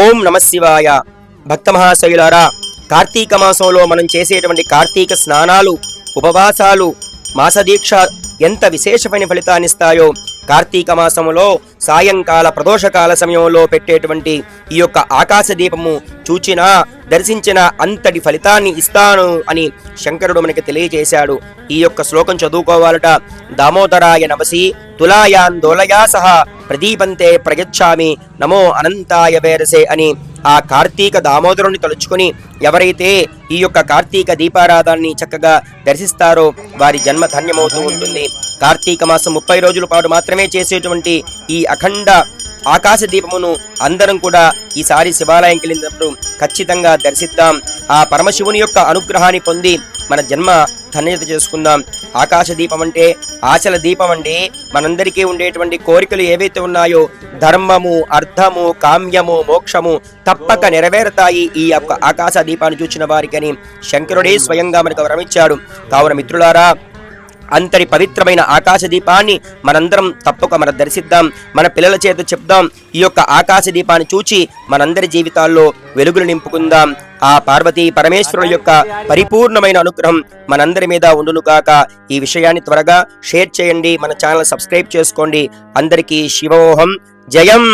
ఓం నమ శివాయ. భక్త మహాశయులారా కార్తీక మాసంలో మనం చేసేటువంటి కార్తీక స్నానాలు ఉపవాసాలు మాసదీక్ష ఎంత విశేషమైన ఫలితాన్నిస్తాయో కార్తీక మాసములో సాయంకాల ప్రదోషకాల సమయంలో పెట్టేటువంటి ఈ యొక్క ఆకాశ దీపము చూచినా దర్శించిన అంతటి ఫలితాన్ని ఇస్తాను అని శంకరుడు మనకి తెలియజేశాడు. ఈ యొక్క శ్లోకం చదువుకోవాలట. దామోదరాయ నమసి తులాయాందోలయా సహా ప్రదీపంతే ప్రయచ్చామి నమో అనంతాయ వేరసే అని ఆ కార్తీక దామోదరుని తలుచుకుని ఎవరైతే ఈ యొక్క కార్తీక దీపారాధాన్ని చక్కగా దర్శిస్తారో వారి జన్మ ధన్యమవుతూ ఉంటుంది. కార్తీక మాసం ముప్పై రోజుల పాటు మాత్రమే చేసేటువంటి ఈ అఖండ ఆకాశ దీపమును అందరం కూడా ఈసారి శివాలయంకి వెళ్ళినప్పుడు ఖచ్చితంగా దర్శిద్దాం. ఆ పరమశివుని యొక్క అనుగ్రహాన్ని పొంది మన జన్మ ధన్యత చేసుకుందాం. ఆకాశ దీపం అంటే ఆశల దీపం అంటే మనందరికీ ఉండేటువంటి కోరికలు ఏవైతే ఉన్నాయో ధర్మము అర్థము కామ్యము మోక్షము తప్పక నెరవేరుతాయి ఈ యొక్క ఆకాశ దీపాన్ని చూచిన వారికని శంకరుడే స్వయంగా మనకు వరమిచ్చాడు. కావున మిత్రులారా అంతటి పవిత్రమైన ఆకాశ దీపాన్ని మనందరం తప్పక మన దర్శిద్దాం మన పిల్లల చేత చెప్దాం. ఈ యొక్క ఆకాశ దీపాన్ని చూచి మనందరి జీవితాల్లో వెలుగులు నింపుకుందాం. ఆ పార్వతీ పరమేశ్వరుల యొక్క పరిపూర్ణమైన అనుగ్రహం మనందరి మీద ఉండునుగాక ఈ విషయాన్ని త్వరగా షేర్ చేయండి మన ఛానల్ సబ్స్క్రైబ్ చేసుకోండి. అందరికీ శివోహం. జయం!